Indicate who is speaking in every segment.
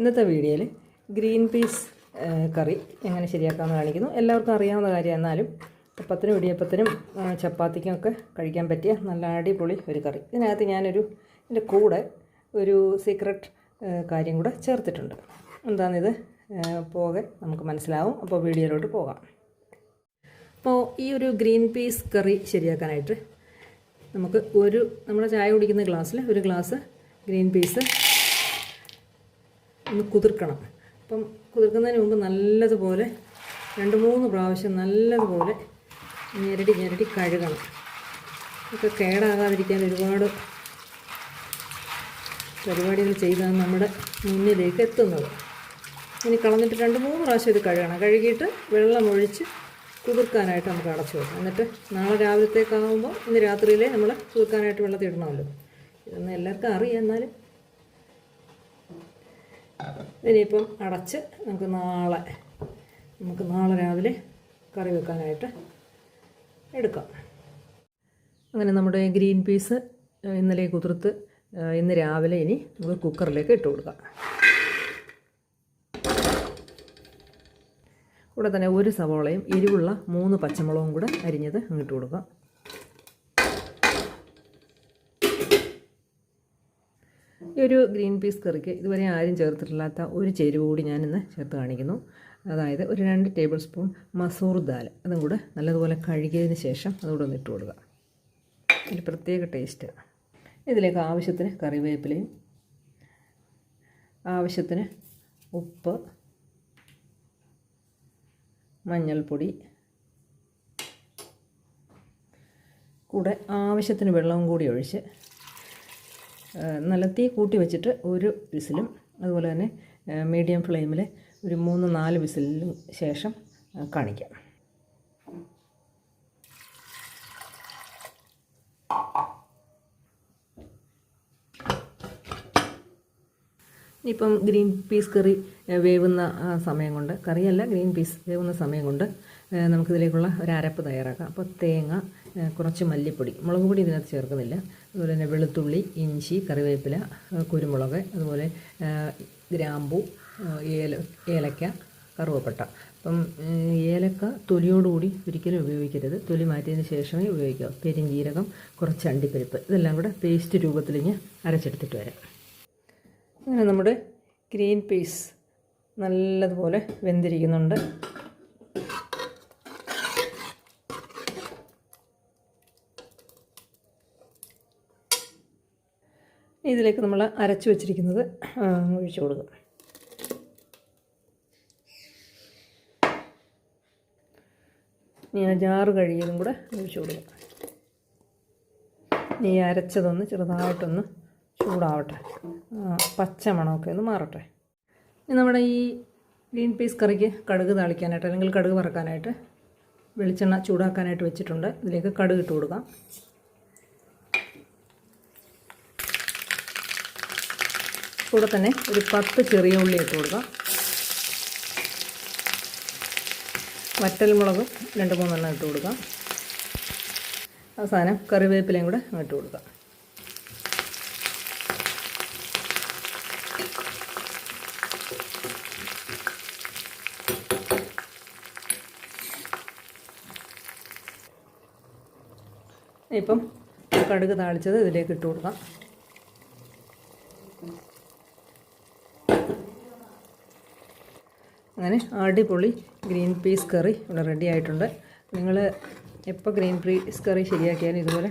Speaker 1: ഇന്നത്തെ വീഡിയോയിൽ green peas കറി എങ്ങനെ ശരിയാക്കാമെന്ന് കാണിക്കുന്നു. എല്ലാവർക്കും അറിയാവുന്ന കാര്യം എന്നാലും അപ്പത്തിനും ഇടിയപ്പത്തിനും ചപ്പാത്തിക്കും ഒക്കെ കഴിക്കാൻ പറ്റിയ നല്ല അടിപൊളി ഒരു കറി. ഇതിനകത്ത് ഞാനൊരു എന്റെ കൂടെ ഒരു സീക്രട്ട് കാര്യം കൂടെ ചേർത്തിട്ടുണ്ട്. എന്താണിത്? പോകെ നമുക്ക് മനസ്സിലാവും. അപ്പോൾ വീഡിയോയിലോട്ട് പോകാം. അപ്പോൾ ഈ ഒരു ഗ്രീൻ പീസ് കറി ശരിയാക്കാനായിട്ട് നമുക്ക് ഒരു നമ്മുടെ ചായ കുടിക്കുന്ന ഗ്ലാസ്സിൽ ഒരു ഗ്ലാസ് ഗ്രീൻ പീസ് ഒന്ന് കുതിർക്കണം. അപ്പം കുതിർക്കുന്നതിന് മുമ്പ് നല്ലതുപോലെ രണ്ട് മൂന്ന് പ്രാവശ്യം നല്ലതുപോലെ ഞെരടി ഞെരടി കഴുകണം. ഒക്കെ കേടാകാതിരിക്കാൻ ഒരുപാട് പരിപാടികൾ ചെയ്താണ് നമ്മുടെ മുന്നിലേക്ക് എത്തുന്നത്. ഇനി കളഞ്ഞിട്ട് രണ്ട് മൂന്ന് പ്രാവശ്യം ഇത് കഴുകണം. കഴുകിയിട്ട് വെള്ളമൊഴിച്ച് കുതിർക്കാനായിട്ട് നമുക്ക് അടച്ചു വെക്കാം. എന്നിട്ട് നാളെ രാവിലത്തേക്കാകുമ്പോൾ ഇന്ന് രാത്രിയിലേ നമ്മൾ കുതിർക്കാനായിട്ട് വെള്ളത്തിൽ ഇടണമല്ലോ. ഇതൊന്നും എല്ലാവർക്കും അറിയാം. എന്നാലും ഇനിയിപ്പം അടച്ച് നമുക്ക് നാളെ നമുക്ക് നാളെ രാവിലെ കറി വെക്കാനായിട്ട് എടുക്കാം. അങ്ങനെ നമ്മുടെ ഗ്രീൻ പീസ് ഇന്നലെ കുതിർത്ത് ഇന്ന് രാവിലെ ഇനി നമുക്ക് കുക്കറിലേക്ക് ഇട്ട് കൊടുക്കാം. കൂടെ തന്നെ ഒരു സവോളയും എരിവുള്ള മൂന്ന് പച്ചമുളകും കൂടെ അരിഞ്ഞത് അങ്ങോട്ട് കൊടുക്കാം. ഈ ഒരു ഗ്രീൻ പീസ് കറിക്ക് ഇതുവരെ ആരും ചേർത്തിട്ടില്ലാത്ത ഒരു ചേരുവ കൂടി ഞാനിന്ന് ചേർത്ത് കാണിക്കുന്നു. അതായത് ഒരു രണ്ട് ടേബിൾ സ്പൂൺ മസൂർ ദാൽ. അതും കൂടെ നല്ലതുപോലെ കഴുകിയതിന് ശേഷം അതുകൂടെ ഒന്ന് ഇട്ട് കൊടുക്കുക. ഒരു പ്രത്യേക ടേസ്റ്റ്. ഇതിലേക്ക് ആവശ്യത്തിന് കറിവേപ്പിലയും ആവശ്യത്തിന് ഉപ്പ് മഞ്ഞൾപ്പൊടി കൂടെ ആവശ്യത്തിന് വെള്ളവും കൂടി ഒഴിച്ച് നല്ല തീ കൂട്ടി വെച്ചിട്ട് ഒരു വിസിലും അതുപോലെ തന്നെ മീഡിയം ഫ്ലെയിമിൽ ഒരു മൂന്ന് നാല് വിസിലിനും ശേഷം കാണിക്കാം. ഇപ്പം ഗ്രീൻ പീസ് കറി വേവുന്ന സമയം കൊണ്ട് കറിയല്ല ഗ്രീൻ പീസ് വേവുന്ന സമയം കൊണ്ട് നമുക്കിതിലേക്കുള്ള ഒരു അരപ്പ് തയ്യാറാക്കാം. അപ്പോൾ തേങ്ങ കുറച്ച് മല്ലിപ്പൊടി. മുളക് പൊടി ഇതിനകത്ത് ചേർക്കുന്നില്ല. അതുപോലെ തന്നെ വെളുത്തുള്ളി ഇഞ്ചി കറിവേപ്പില കുരുമുളക് അതുപോലെ ഗ്രാമ്പു ഏല ഏലക്ക കറുവപ്പട്ട. അപ്പം ഏലക്ക തൊലിയോടുകൂടി ഒരിക്കലും ഉപയോഗിക്കരുത്. തൊലി മാറ്റിയതിന് ശേഷമേ ഉപയോഗിക്കുക. പെരിഞ്ജീരകം കുറച്ച് അണ്ടിപ്പരിപ്പ് ഇതെല്ലാം കൂടെ പേസ്റ്റ് രൂപത്തിൽ ഇങ്ങനെ അരച്ചെടുത്തിട്ട് വരാം. അങ്ങനെ നമ്മുടെ ഗ്രീൻ പീസ് നല്ലതുപോലെ വെന്തിരിക്കുന്നുണ്ട്. ഇതിലേക്ക് നമ്മൾ അരച്ചു വച്ചിരിക്കുന്നത് ഒഴിച്ചു കൊടുക്കും. ഇനി ആ ജാറ് കഴുകിയതും കൂടെ ഒഴിച്ചു കൊടുക്കും. ഈ അരച്ചതൊന്ന് ചെറുതായിട്ടൊന്ന് ചൂടാവട്ടെ. പച്ച മണമൊക്കെ ഒന്ന് മാറട്ടെ. ഇനി നമ്മുടെ ഈ ഗ്രീൻ പീസ് കറിക്ക് കടുക് താളിക്കാനായിട്ട് അല്ലെങ്കിൽ കടുക് വറക്കാനായിട്ട് വെളിച്ചെണ്ണ ചൂടാക്കാനായിട്ട് വെച്ചിട്ടുണ്ട്. ഇതിലേക്ക് കടുക് ഇട്ട് കൊടുക്കാം. കൂടെ തന്നെ ഒരു പത്ത് ചെറിയ ഉള്ളി ഇട്ട് കൊടുക്കാം. വറ്റൽമുളകും രണ്ട് മൂന്നെണ്ണം ഇട്ട് കൊടുക്കാം. അവസാനം കറിവേപ്പിലയും കൂടെ ഇട്ട് കൊടുക്കാം. ഇപ്പം കടുക് താളിച്ചത് ഇതിലേക്ക് ഇട്ട് കൊടുക്കാം. അങ്ങനെ അടിപൊളി ഗ്രീൻ പീസ് കറി ഇവിടെ റെഡി ആയിട്ടുണ്ട്. നിങ്ങൾ എപ്പോൾ ഗ്രീൻ പീസ് കറി ശരിയാക്കിയാലും ഇതുപോലെ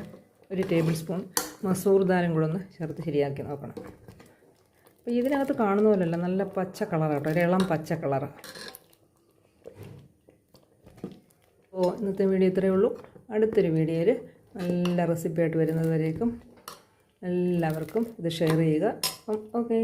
Speaker 1: ഒരു ടേബിൾ സ്പൂൺ മസൂർ ദാലും കൂടെ ഒന്ന് ചേർത്ത് ശരിയാക്കി നോക്കണം. അപ്പോൾ ഇതിനകത്ത് കാണുന്ന പോലെയല്ല നല്ല പച്ച കളറാട്ടോ ഒരു ഇളം പച്ച കളർ അപ്പോൾ ഇന്നത്തെ വീഡിയോ ഇത്രയേ ഉള്ളൂ. അടുത്തൊരു വീഡിയോയിൽ നല്ല റെസിപ്പി ആയിട്ട് എല്ലാവർക്കും ഇത് ഷെയർ ചെയ്യുക. അപ്പം ഓക്കെ